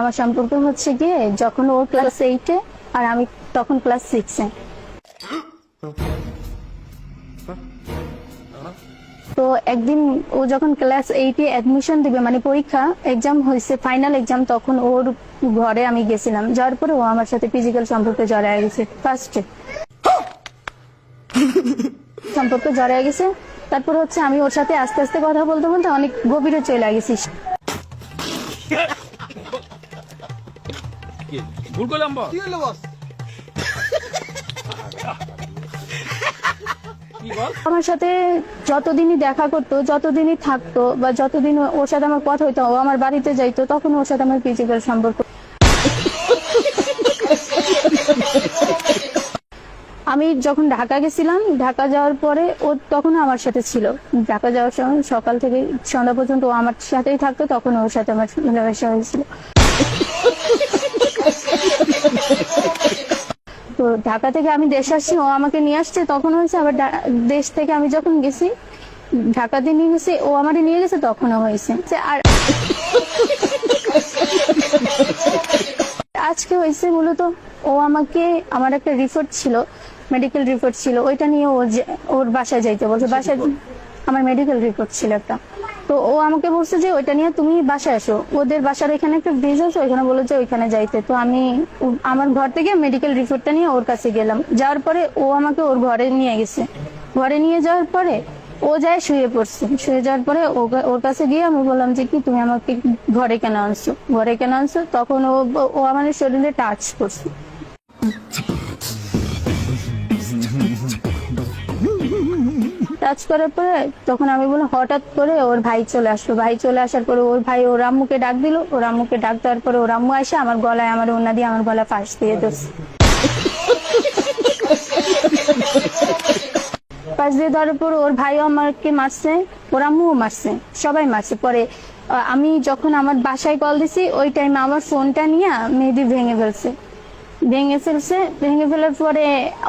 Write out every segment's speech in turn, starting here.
আমার সম্পর্ক হচ্ছে গিয়ে যখন ও ক্লাস এইটে আর আমি তখন ক্লাস সিক্সে তো একদিন ও যখন ক্লাস এইটে অ্যাডমিশন দিবে মানে পরীক্ষা এক্সাম হয়েছে ফাইনাল এক্সাম তখন ওর ঘরে আমি গেছিলাম। যাওয়ার পরে ও আমার সাথে ফিজিক্যাল সম্পর্কে জড়ায় গেছে ফার্স্টে সম্পর্কে জড়ায় গেছে, তারপর হচ্ছে আমি ওর সাথে আস্তে আস্তে কথা বলতে বলতে অনেক গভীরে চলে গেছি। ভুল করলাম বস কি হলো বস? আমার সাথে যতদিনই দেখা করতো যতদিনই থাকতো বা যতদিন ওর সাথে আমার কথা হইতো ও আমার বাড়িতে যাইতো তখন ওর সাথে আমার ফিজিক্যাল সম্পর্ক। আমি যখন ঢাকা গেছিলাম ঢাকা যাওয়ার পরে ও তখন আমার সাথে ছিল। ঢাকা যাওয়ার সময় সকাল থেকে সন্ধ্যা পর্যন্ত ও আমার সাথেই থাকতো তখন ওর সাথে আমার মেলামেশা হয়েছিল। তো ঢাকা থেকে আমি দেশে আসছি, ও আমাকে নিয়ে আসছে, তখন হয়েছে আবার দেশ থেকে আমি যখন গেছি ঢাকাতে নিয়ে গেছি, ও আমাকে নিয়ে গেছে, তখনও হয়েছে। আর আজকে হয়েছে মূলত ও আমাকে, আমার একটা রিপোর্ট ছিল মেডিকেল রিপোর্ট ছিল, ওইটা নিয়ে ওর বাসায় যাইতে বলছে। বাসায় আমার মেডিকেল রিপোর্ট ছিল একটা। তো ও আমাকে বলছে যে ওইটা নিয়ে তুমি বাসায় আসো। ওদের বাসার এখানে একটা ব্রিজ আছে, ওইখানে বলে যে ওইখানে যাইতে। তো আমি আমার ঘর থেকে মেডিকেল রিপোর্টটা নিয়ে ওর কাছে গেলাম। যাওয়ার পরে ও আমাকে ওর ঘরে নিয়ে গেছে। ঘরে নিয়ে যাওয়ার পরে ও যায় শুয়ে পড়ছে। শুয়ে যাওয়ার পরে ওর কাছে গিয়ে আমি বললাম যে কি, তুমি আমাকে ঘরে কেন আনছো? ঘরে কেন আনছো? তখন ও ও আমার শরীরে টাচ করছে। টাচ করার পরে তখন আমি বললাম, হঠাৎ করে ওর ভাই চলে আসলো। ভাই চলে আসার পরে ওর ভাই ওর আম্মুকে ডাক দিল। ওর আম্মুকে ডাক দেওয়ার পরে ওর আম্মু আসে, আমার গলায় আমার ওনা দিয়ে আমার গলা ফাঁস দিয়ে ধরছে। পাশ দিয়ে ধরার পর ওর ভাইও আমাকে মারছে, ওর আম্মুও মারছে, সবাই মারছে। পরে আমি যখন আমার বাসায় কল দিছি, ওই টাইমে আমার ফোনটা নিয়ে মেহেদি ভেঙে ফেলছে। ভেঙে ফেলছে, ভেঙে ফেলার পরে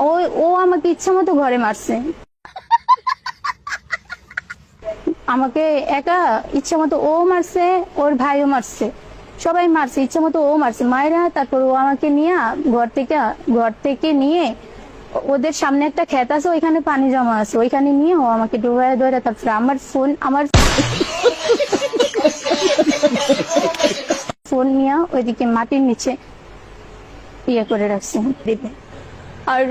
ও ও আমাকে ইচ্ছা মতো ঘরে মারছে। আমাকে একা ইচ্ছা মতো ও মারছে ওর ভাইও মারছে। সবাই মারছে ইচ্ছা মতো ও মারছে। মায়েরা তারপর ও আমাকে নিয়ে ঘর থেকে ঘর থেকে নিয়ে ওদের সামনে একটা ক্ষেত আছে ওইখানে পানি জমা আছে। ওইখানে নিয়ে ও আমাকে ডুবায় ধরে তারপরে আমার ফোন আমার ফোন নিয়ে ওইদিকে মাটির নিচে ইয়ে করে রাখছে। আর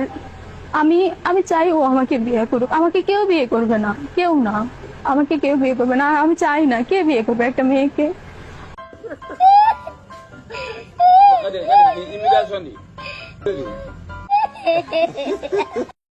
আমি আমি চাই ও আমাকে বিয়ে করুক। আমাকে কেউ বিয়ে করবে না। কেউ না। আমাকে কেউ বিয়ে করবে না। আমি চাই না কে বিয়ে করবে একটা মেয়েকে। ইমিগ্রেশন